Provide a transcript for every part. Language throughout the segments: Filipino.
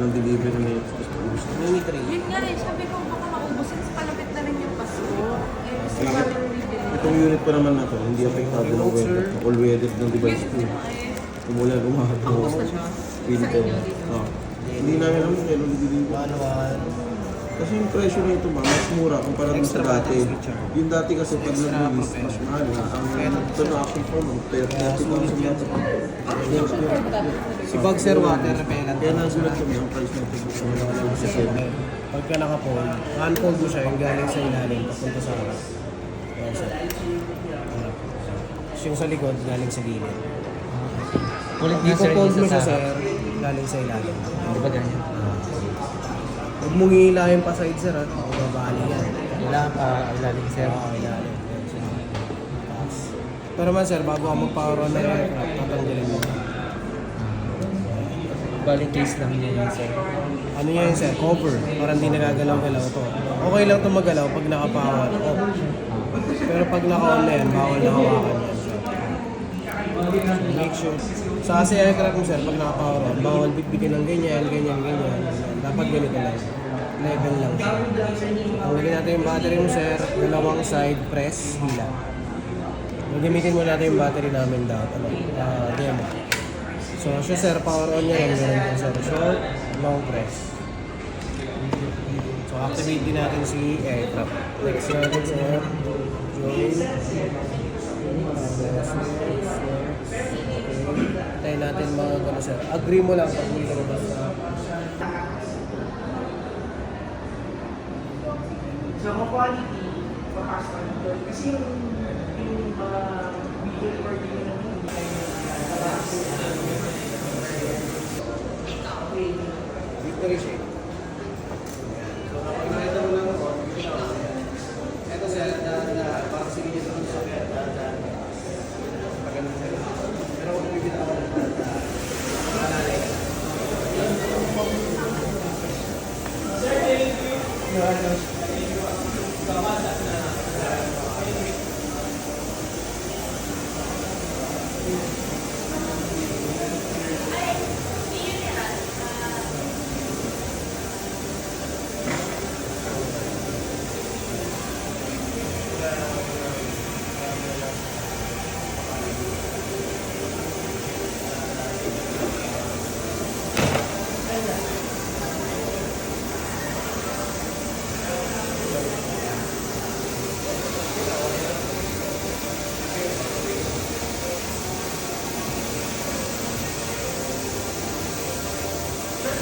ng delivery ngayon. Gusto ko gusto. Mini tray. Yun nga eh, sabi ko baka maubos since palapit na rin yung paso. Eh, kasi Nakit- Itong unit pa naman natin, hindi affectado ng weather. All weather ng device ko. Umulan, umahat. Paubos na siya. Sa Pili ko. inyo dito. Ah. Hindi namin alam kung kailan delivery. One, one. Kasi yung presyo nito ba, mas mura kumpara dun sa dati. Yung dati kasi pag nag-release, mas mahal na. Ang ito na action phone, ang 30,000 yata. Si Boxer Water Repellent. Kaya nasulat kami ang price nito. Pagka naka-fold, unfold mo siya yung galing sa ilalim papunta sa harap. Ayan siya. Tapos yung sa likod, galing sa gilid. Ulit Hindi nga ko sir, siya sa... sir, galing sa ilalim. Hindi ba ganyan? Huwag mong hihilahin pa side sir? Baka babali yan. Wala pa ilalim sir. Oo, ilalim. Pero man sir, bago ka mag-power on ng aircraft, tatanggalin mo. Bali case lang niya yun sir. Ano yan sir? Cover. Para hindi nagagalaw-galaw to. Okay lang ito magalaw pag naka-power off. Pero pag naka-on na yan, bawal na hawakan yan sir. Make sure. Sa kasi aircraft mo sir, pag naka-power on, bawal bitbitin ng ganyan, ganyan, ganyan. Dapat ganito lang. Level lang siya. Tanggalin natin yung battery mo sir, dalawang side press, hila. Gagamitin mo natin yung battery namin daw. Ano? ah, demo. So, siya sir, power on niya yan. Ganun po sir. Short, long press. So, activate din natin si aircraft. Next natin sir. Join. Tayo natin mga gano'n sir. Agree mo lang pag hindi ka basta. Quality, papasok na doon. Kasi yung, yung uh, video recording nila nun, Victory shake. So, kapag nakita mo lang ako, ito sir, dahan-dahan, parang sige dito sa dahan-dahan. Pag ganun sir. Pero kung bibitaw ako ng dahan-dahan, malalay ka. Total down kayo. Total down.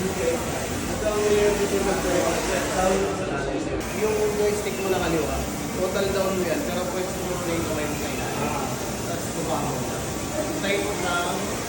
sir. Okay. Ito ang yung dito down sa natin. Yung joystick mo na kaliwa, total down mo yan, pero pwede mo na yung kamay mo ilalim. Tapos bumaba mo. Type mo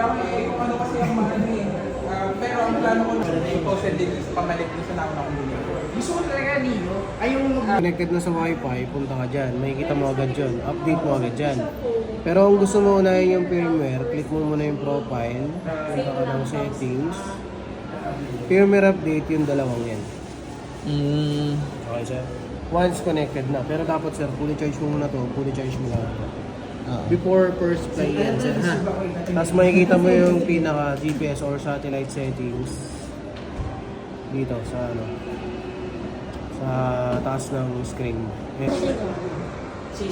Kaya eh, kung ano kasi ang mahal eh, uh, pero ang plano ko na din is pamalit din sa nauna kong. Gusto ko talaga Neo. Ay yung Connected na sa wifi, punta ka dyan. Makikita mo agad yun. Update mo agad dyan. Pero kung gusto mo unahin yung firmware, click mo muna yung profile. Punta ka ng settings. Firmware update yung dalawang yan. Mm, Okay, sir? Once connected na. Pero dapat, sir, fully charge mo muna to. Fully charge mo lang. Before first fly yan, sir, ha? Tapos makikita mo yung pinaka GPS or satellite settings dito sa ano sa taas ng screen. Eh, Sir,